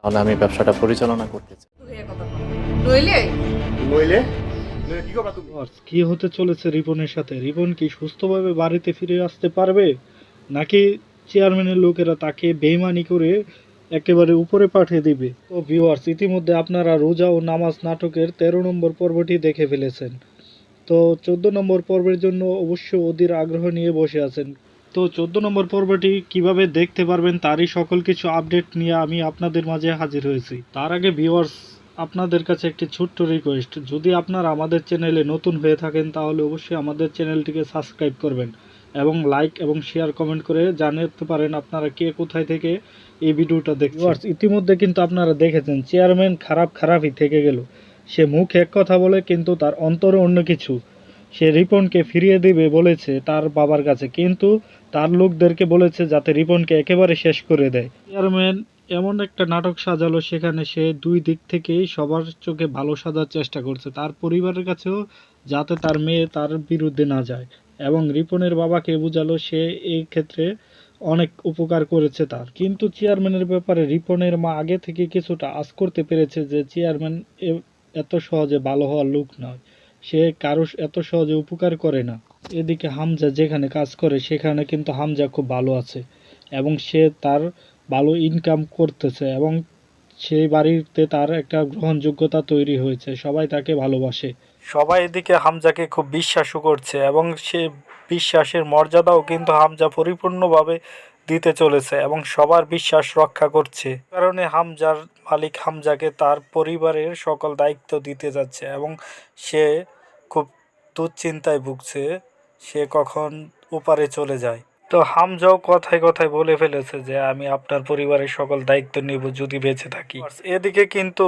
তাহলে আমি ব্যবসাটা পরিচালনা করতে চাই। নইলে? নইলে? কি করবা তুমি? ভিউয়ার্স, কি হতে চলেছে রিপনের সাথে? রিপন কি সুস্থভাবে বাড়িতে ফিরে আসতে পারবে? নাকি চেয়ারম্যানের লোকেরা তাকে বেইমানি করে একেবারে উপরে পাঠিয়ে দিবে? তো ভিউয়ার্স ইতিমধ্যে আপনারা রোজা ও নামাজ নাটকের তেরো নম্বর পর্বটি দেখে ফেলেছেন। তো চোদ্দ নম্বর পর্বের জন্য অবশ্য অধীর আগ্রহ নিয়ে বসে আছেন তো চোদ্দ নম্বর পর্বটি কীভাবে দেখতে পারবেন তারই সকল কিছু আপডেট নিয়ে আমি আপনাদের মাঝে হাজির হয়েছি। তার আগে ভিওয়ার্স আপনাদের কাছে একটি ছোট্ট রিকোয়েস্ট যদি আপনারা আমাদের চ্যানেলে নতুন হয়ে থাকেন, তাহলে অবশ্যই আমাদের চ্যানেলটিকে সাবস্ক্রাইব করবেন এবং লাইক এবং শেয়ার কমেন্ট করে জানাতে পারেন আপনারা কে কোথায় থেকে এই ভিডিওটা দেখছেন। ইতিমধ্যে কিন্তু আপনারা দেখেছেন চেয়ারম্যান খারাপ খারাপই থেকে গেল। সে মুখ এক কথা বলে, কিন্তু তার অন্তরে অন্য কিছু। সে রিপনকে ফিরিয়ে দেবে বলেছে তার বাবার কাছে। কিন্তু তার লোকদেরকে বলেছে যাতে রিপনকে একেবারে শেষ করে দেয়। চেয়ারম্যান এমন একটা নাটক সাজালো সেখানে সে দুই দিক থেকেই সবার চোখে ভালো সাজার চেষ্টা করছে। তার পরিবারের কাছেও যাতে তার মেয়ে তার বিরুদ্ধে না যায়। এবং রিপনের বাবাকে বোঝালো সে এই ক্ষেত্রে অনেক উপকার করেছে তার। কিন্তু চেয়ারম্যানের ব্যাপারে রিপনের মা আগে থেকে কিছুটা আশ করতে পেরেছে যে চেয়ারম্যান এত সহজে ভালো হওয়ার লোক নয়। সে কারও এত সহজে উপকার করে না। এদিকে হামজা যেখানে কাজ করে, সেখানে কিন্তু হামজা খুব ভালো আছে এবং সে তার ভালো ইনকাম করতেছে এবং সেই বাড়িতে তার একটা গ্রহণযোগ্যতা তৈরি হয়েছে। সবাই তাকে ভালোবাসে। সবাই এদিকে হামজাকে খুব বিশ্বাসও করছে এবং সে বিশ্বাসের মর্যাদাও কিন্তু হামজা পরিপূর্ণভাবে দিতে চলেছে এবং সবার বিশ্বাস রক্ষা করছে। কারণে হামজার মালিক হামজাকে তার পরিবারের সকল দায়িত্ব দিতে যাচ্ছে এবং সে খুব দুশ্চিন্তায় ভুগছে, সে কখন ওপারে চলে যায়। তো হামজাও কথায় কথায় বলে ফেলেছে যে, আমি আপনার পরিবারের সকল দায়িত্ব নেব যদি বেঁচে থাকি। এদিকে কিন্তু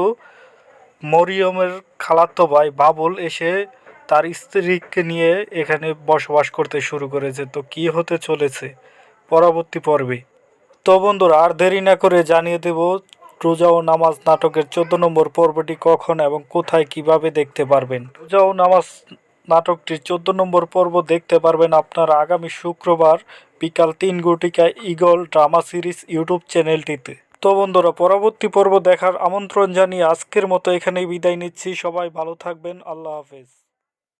মরিয়মের খালাতো ভাই বাবুল এসে তার স্ত্রীকে নিয়ে এখানে বসবাস করতে শুরু করেছে। তো কি হতে চলেছে? পরবর্তী পর্বে। তো বন্ধুরা, আর দেরি না করে জানিয়ে দেব, রোজা ও নামাজ নাটকের চোদ্দ নম্বর পর্বটি কখন এবং কোথায় কীভাবে দেখতে পারবেন। রোজা ও নামাজ নাটকটির চোদ্দ নম্বর পর্ব দেখতে পারবেন আপনারা আগামী শুক্রবার বিকাল তিন ঘটিকায় ইগল ড্রামা সিরিজ ইউটিউব চ্যানেলটিতে। তো বন্ধুরা, পরবর্তী পর্ব দেখার আমন্ত্রণ জানিয়ে আজকের মতো এখানেই বিদায় নিচ্ছি। সবাই ভালো থাকবেন। আল্লাহ হাফেজ।